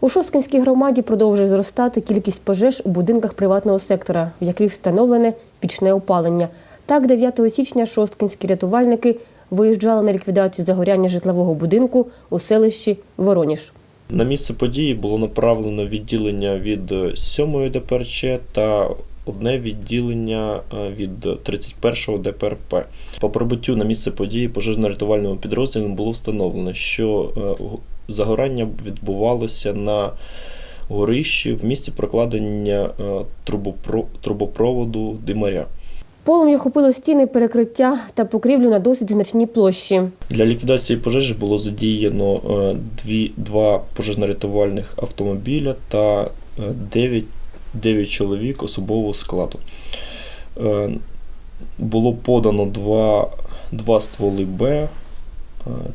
У Шосткинській громаді продовжує зростати кількість пожеж у будинках приватного сектора, в яких встановлене пічне опалення. Так, 9 січня шосткинські рятувальники виїжджали на ліквідацію загоряння житлового будинку у селищі Вороніж. На місце події було направлено відділення від 7-ї ДПРЧ та одне відділення е, від 31-го ДПРП. По прибуттю на місце події пожежно-рятувальному підрозділу було встановлено, що е, загорання відбувалося на горищі в місці прокладення е, трубопроводу димаря. Полум'я охопило стіни, перекриття та покрівлю на досить значній площі. Для ліквідації пожежі було задіяно е, дві, два пожежно-рятувальних автомобіля та е, 9, 9 чоловік особового складу. Було подано два, два стволи Б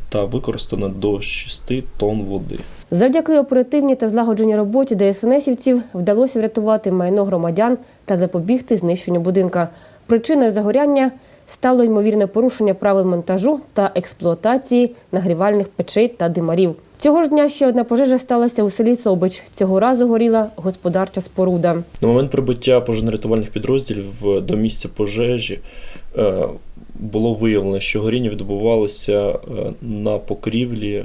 та використано до 6 тонн води. Завдяки оперативній та злагодженій роботі ДСНСівців вдалося врятувати майно громадян та запобігти знищенню будинка. Причиною загоряння стало ймовірне порушення правил монтажу та експлуатації нагрівальних печей та димарів. Цього ж дня ще одна пожежа сталася у селі Собич. Цього разу горіла господарча споруда. На момент прибуття пожежно-рятувальних підрозділів до місця пожежі е, було виявлено, що горіння відбувалося е, на покрівлі,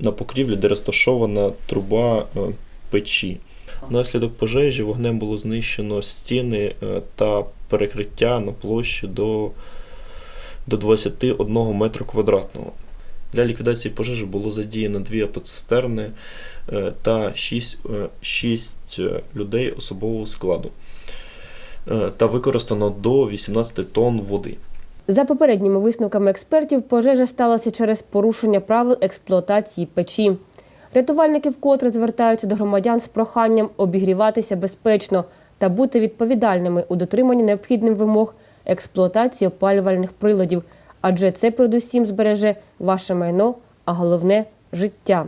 на покрівлі, де розташована труба е, печі. Внаслідок пожежі вогнем було знищено стіни е, та перекриття на площі до, до 21 метру квадратного. Для ліквідації пожежі було задіяно дві автоцистерни та 6, 6 людей особового складу та використано до 18 тонн води. За попередніми висновками експертів, пожежа сталася через порушення правил експлуатації печі. Рятувальники вкотре звертаються до громадян з проханням обігріватися безпечно та бути відповідальними у дотриманні необхідних вимог експлуатації опалювальних приладів, адже це передусім збереже ваше майно, а головне життя.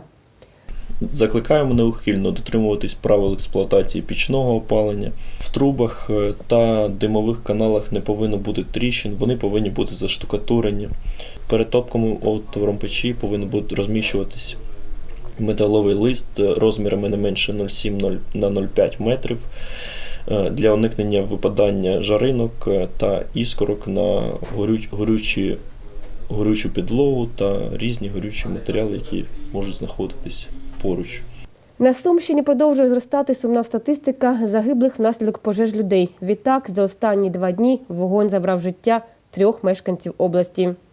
Закликаємо неухильно дотримуватись правил експлуатації пічного опалення. В трубах е, та димових каналах не повинно бути тріщин, вони повинні бути заштукатурені. Перед топковим отвором печі повинен бути розміщуватись металовий лист е, розмірами не менше 0,7 на 0,5 метрів е, для уникнення випадання жаринок та іскорок на горюч, горючі, горючу підлогу та різні горючі матеріали, які можуть знаходитись поруч. На Сумщині продовжує зростати сумна статистика загиблих внаслідок пожеж людей. Відтак, за останні два дні вогонь забрав життя трьох мешканців області.